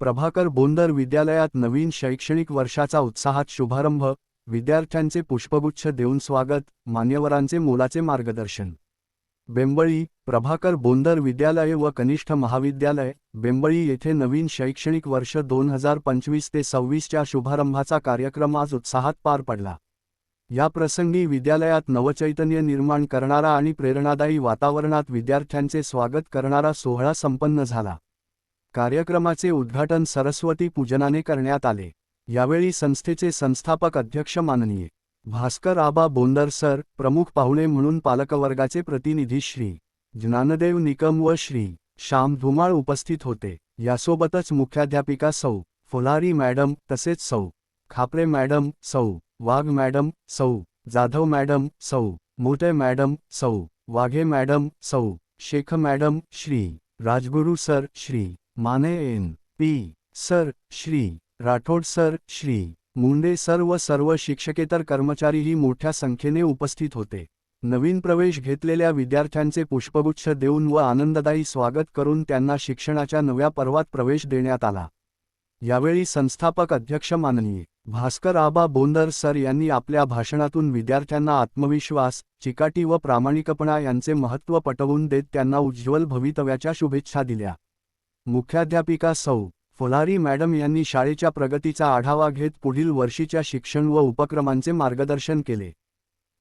प्रभाकर बोंदर विद्यालयात नवीन शैक्षणिक वर्षाचा उत्साहात शुभारंभ. विद्यार्थ्यांचे पुष्पगुच्छ देऊन स्वागत. मान्यवरांचे मोलाचे मार्गदर्शन. बेंबळी प्रभाकर बोंदर विद्यालय व कनिष्ठ महाविद्यालय बेंबळी येथे नवीन शैक्षणिक वर्ष दोन हजार पंचवीस ते सव्वीसच्या शुभारंभाचा कार्यक्रम आज उत्साहात पार पडला. या प्रसंगी विद्यालयात नवचैतन्य निर्माण करणारा आणि प्रेरणादायी वातावरणात विद्यार्थ्यांचे स्वागत करणारा सोहळा संपन्न झाला. कार्यक्रमाचे उद्घाटन सरस्वती पूजनाने करण्यात आले. यावेळी संस्थेचे संस्थापक अध्यक्ष माननीय भास्कर आबा बोंदर सर प्रमुख पाहुणे म्हणून पालकवर्गाचे प्रतिनिधी श्री ज्ञानदेव निकम व श्री श्याम धुमाळ उपस्थित होते. यासोबतच मुख्याध्यापिका सौ फुलारी मॅडम तसेच सौ खापरे मॅडम सौ वाघ मॅडम सौ जाधव मॅडम सौ मोठे मॅडम सौ वाघे मॅडम सौ Shaikh madam Shri Rajguru sir Shri Mane N P sir Shri Rathod sir Shri Munde sir व सर्व शिक्षकेतर कर्मचारीही मोठ्या संख्येने उपस्थित होते. नवीन प्रवेश घेतलेल्या विद्यार्थ्यांचे पुष्पगुच्छ देऊन व आनंददायी स्वागत करून त्यांना शिक्षणाच्या नव्या पर्वात प्रवेश देण्यात आला. यावेळी संस्थापक अध्यक्ष माननीय भास्कर आबा बोंदर सर यांनी आपल्या भाषणातून विद्यार्थ्यांना आत्मविश्वास चिकाटी व प्रामाणिकपणा यांचे महत्त्व पटवून देत त्यांना उज्ज्वल भवितव्याच्या शुभेच्छा दिल्या. मुख्याध्यापिका सौ. फोलारी मॅडम यांनी शाळेच्या प्रगतीचा आढावा घेत पुढील वर्षीच्या शिक्षण व उपक्रमांचे मार्गदर्शन केले.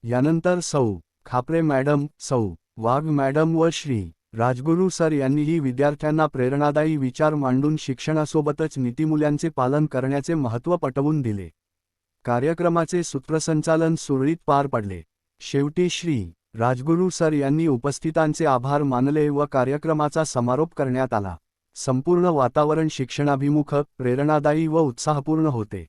यानंतर सौ. खापरे मॅडम सौ. वाघ मॅडम व श्री. राजगुरू सर यांनीही विद्यार्थ्यांना प्रेरणादायी विचार मांडून शिक्षणासोबतच नीतिमूल्यांचे पालन करण्याचे महत्त्व पटवून दिले. कार्यक्रमाचे सूत्रसंचालन सुरळीत पार पडले. शेवटी श्री. राजगुरू सर यांनी उपस्थितांचे आभार मानले व कार्यक्रमाचा समारोप करण्यात आला. संपूर्ण वातावरण शिक्षणाभिमुख प्रेरणादायी व उत्साहपूर्ण होते.